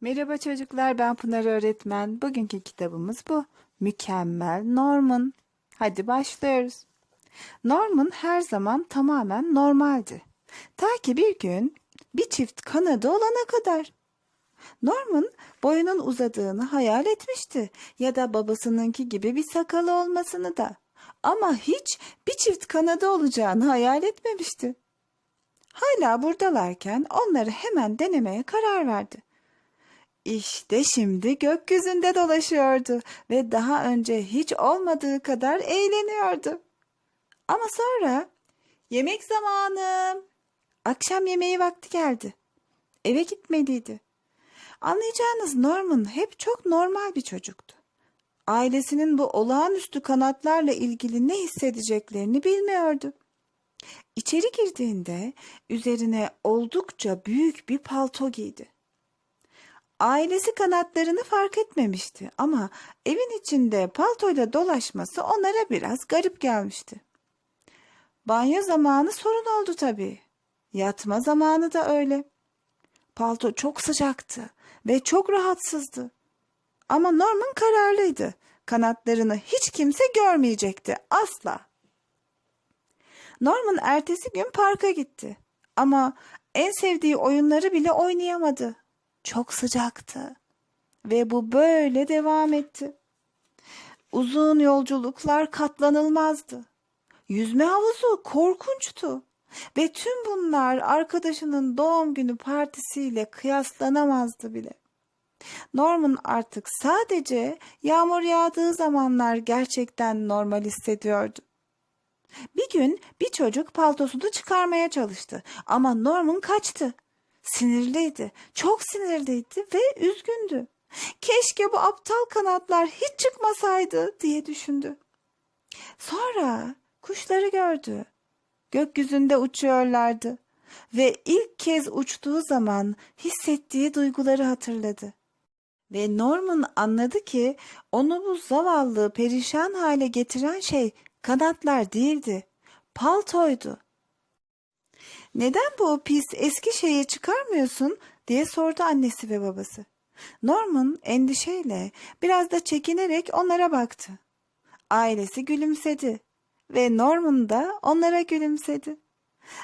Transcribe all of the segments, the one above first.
Merhaba çocuklar, ben Pınar öğretmen. Bugünkü kitabımız bu. Mükemmel Norman. Hadi başlıyoruz. Norman her zaman tamamen normaldi. Ta ki bir gün bir çift kanadı olana kadar. Norman boyunun uzadığını hayal etmişti ya da babasınınki gibi bir sakalı olmasını da. Ama hiç bir çift kanadı olacağını hayal etmemişti. Hala buradalarken onları hemen denemeye karar verdi. İşte şimdi gökyüzünde dolaşıyordu ve daha önce hiç olmadığı kadar eğleniyordu. Ama sonra yemek zamanı. Akşam yemeği vakti geldi. Eve gitmeliydi. Anlayacağınız Norman hep çok normal bir çocuktu. Ailesinin bu olağanüstü kanatlarla ilgili ne hissedeceklerini bilmiyordu. İçeri girdiğinde üzerine oldukça büyük bir palto giydi. Ailesi kanatlarını fark etmemişti ama evin içinde paltoyla dolaşması onlara biraz garip gelmişti. Banyo zamanı sorun oldu tabii. Yatma zamanı da öyle. Palto çok sıcaktı ve çok rahatsızdı. Ama Norman kararlıydı. Kanatlarını hiç kimse görmeyecekti asla. Norman ertesi gün parka gitti. Ama en sevdiği oyunları bile oynayamadı. Çok sıcaktı. Ve bu böyle devam etti. Uzun yolculuklar katlanılmazdı. Yüzme havuzu korkunçtu. Ve tüm bunlar arkadaşının doğum günü partisiyle kıyaslanamazdı bile. Norman artık sadece yağmur yağdığı zamanlar gerçekten normal hissediyordu. Bir gün bir çocuk paltosunu çıkarmaya çalıştı ama Norman kaçtı. Sinirliydi, çok sinirliydi ve üzgündü. Keşke bu aptal kanatlar hiç çıkmasaydı diye düşündü. Sonra kuşları gördü. Gökyüzünde uçuyorlardı ve ilk kez uçtuğu zaman hissettiği duyguları hatırladı. Ve Norman anladı ki onu bu zavallı perişan hale getiren şey kanatlar değildi, paltoydu. Neden bu pis eski şeyi çıkarmıyorsun diye sordu annesi ve babası. Norman endişeyle biraz da çekinerek onlara baktı. Ailesi gülümsedi ve Norman da onlara gülümsedi.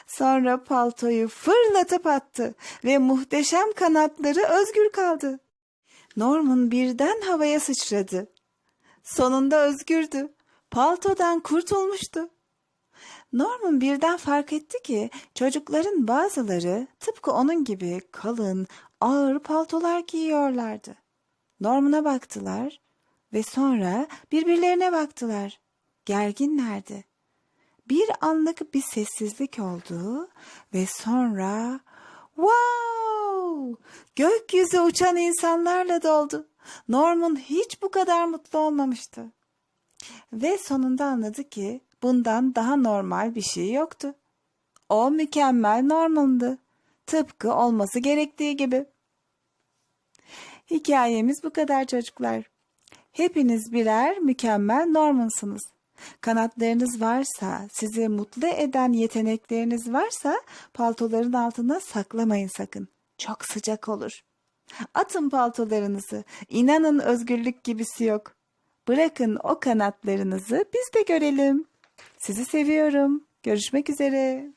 Sonra paltoyu fırlatıp attı ve muhteşem kanatları özgür kaldı. Norman birden havaya sıçradı. Sonunda özgürdü. Paltodan kurtulmuştu. Norman birden fark etti ki çocukların bazıları tıpkı onun gibi kalın, ağır paltolar giyiyorlardı. Norman'a baktılar ve sonra birbirlerine baktılar. Gerginlerdi. Bir anlık bir sessizlik oldu ve sonra wow! Gökyüzü uçan insanlarla doldu. Norman hiç bu kadar mutlu olmamıştı. Ve sonunda anladı ki bundan daha normal bir şey yoktu. O mükemmel Norman'dı. Tıpkı olması gerektiği gibi. Hikayemiz bu kadar çocuklar. Hepiniz birer mükemmel Norman'sınız. Kanatlarınız varsa, sizi mutlu eden yetenekleriniz varsa paltoların altına saklamayın sakın. Çok sıcak olur. Atın paltolarınızı. İnanın özgürlük gibisi yok. Bırakın o kanatlarınızı biz de görelim. Sizi seviyorum. Görüşmek üzere.